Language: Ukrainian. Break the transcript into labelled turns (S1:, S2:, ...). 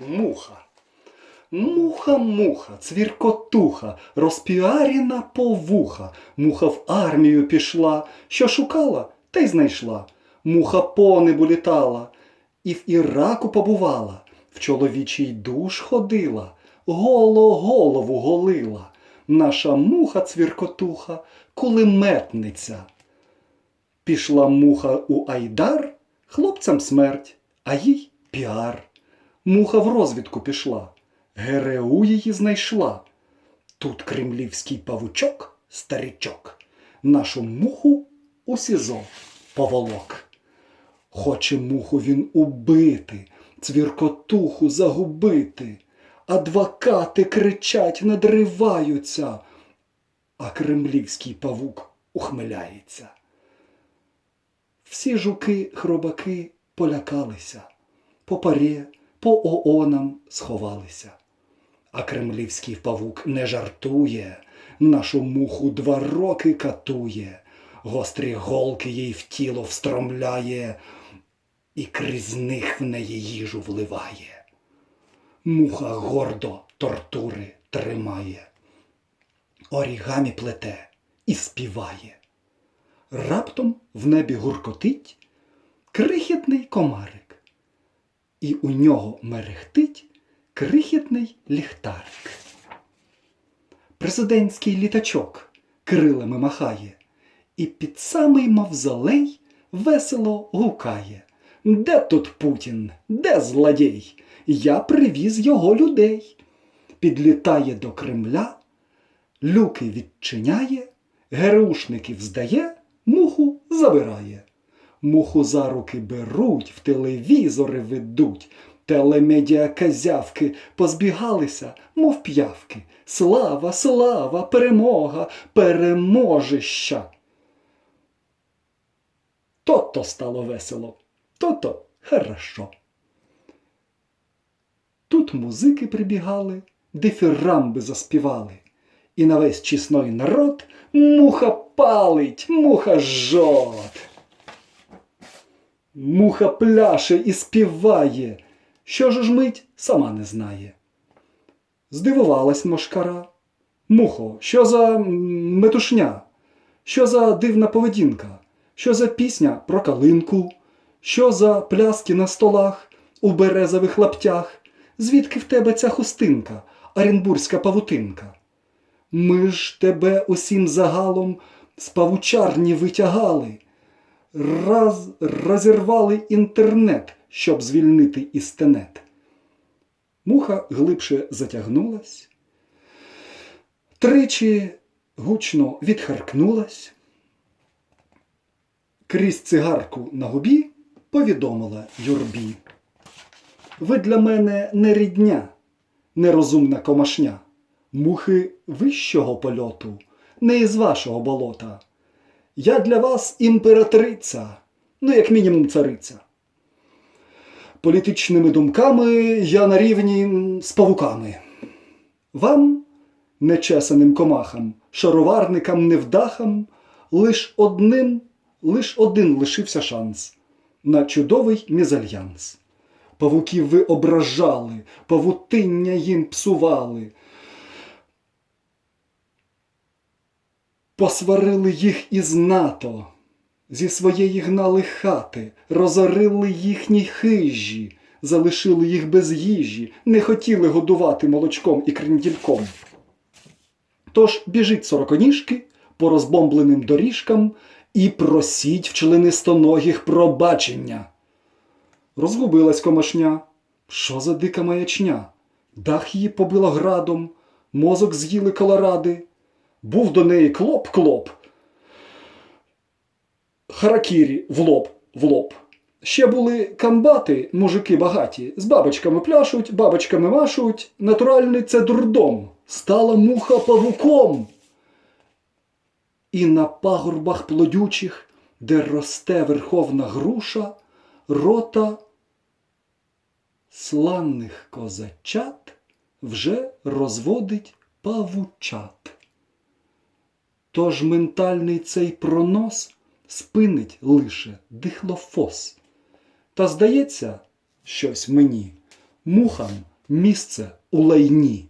S1: Муха. Муха, муха, цвіркотуха, розпіаріна повуха. Муха в армію пішла, що шукала, та й знайшла. Муха по небу літала, і в Іраку побувала, в чоловічий душ ходила, голо голову голила. Наша муха цвіркотуха, кулеметниця. Пішла муха у Айдар, хлопцям смерть, а їй піар. Муха в розвідку пішла, ГРУ її знайшла. Тут кремлівський павучок, старичок, нашу муху у СІЗО поволок. Хоче муху він убити, цвіркотуху загубити. Адвокати кричать, надриваються, а кремлівський павук ухмиляється. Всі жуки-хробаки полякалися, по парі, по оонам сховалися. А кремлівський павук не жартує, нашу муху два роки катує, гострі голки їй в тіло встромляє, і крізь них в неї їжу вливає. Муха гордо тортури тримає, орігамі плете і співає. Раптом в небі гуркотить крихітний комарик, і у нього мерехтить крихітний ліхтарик. Президентський літачок крилами махає, і під самий мавзолей весело гукає. Де тут Путін? Де злодій? Я привіз його людей. Підлітає до Кремля, люки відчиняє, ГРУшників здає, муху. Муху за руки беруть, в телевізори ведуть. Телемедіаказявки позбігалися, мов п'явки. Слава, слава, перемога, переможища. То-то стало весело, то-то хорошо. Тут музики прибігали, дифірамби заспівали, і на весь чесной народ муха палить, муха жот. Муха пляше і співає, що ж мить сама не знає. Здивувалась мошкара. Мухо, що за метушня? Що за дивна поведінка? Що за пісня про калинку? Що за пляски на столах у березових лаптях? Звідки в тебе ця хустинка, оренбурзька павутинка? Ми ж тебе усім загалом з павучарні витягали, раз розірвали інтернет, щоб звільнити істенет. Муха глибше затягнулась, тричі гучно відхаркнулась, крізь цигарку на губі повідомила юрбі. Ви для мене не рідня, нерозумна комашня, мухи вищого польоту, не із вашого болота. Я для вас імператриця, ну, як мінімум, цариця. Політичними думками я на рівні з павуками. Вам, нечесаним комахам, шароварникам, невдахам, лиш одним, лиш один лишився шанс на чудовий мізальянс. Павуків ви ображали, павутиння їм псували. Посварили їх із НАТО, зі своєї гнали хати, розорили їхні хижі, залишили їх без їжі, не хотіли годувати молочком і крендільком. Тож біжіть сороконіжки по розбомбленим доріжкам і просіть в членистоногих пробачення. Розгубилась комашня. Що за дика маячня? Дах її побило градом, мозок з'їли колоради. Був до неї клоп-клоп. Харакірі в лоб, в лоб. Ще були камбати, мужики багаті, з бабочками пляшуть, бабочками машуть. Натуральний це дурдом. Стала муха павуком. І на пагорбах плодючих, де росте верховна груша, рота сланних козачат вже розводить павучат. Тож ментальний цей пронос спинить лише дихлофос. Та здається, щось мені, мухам місце у лайні.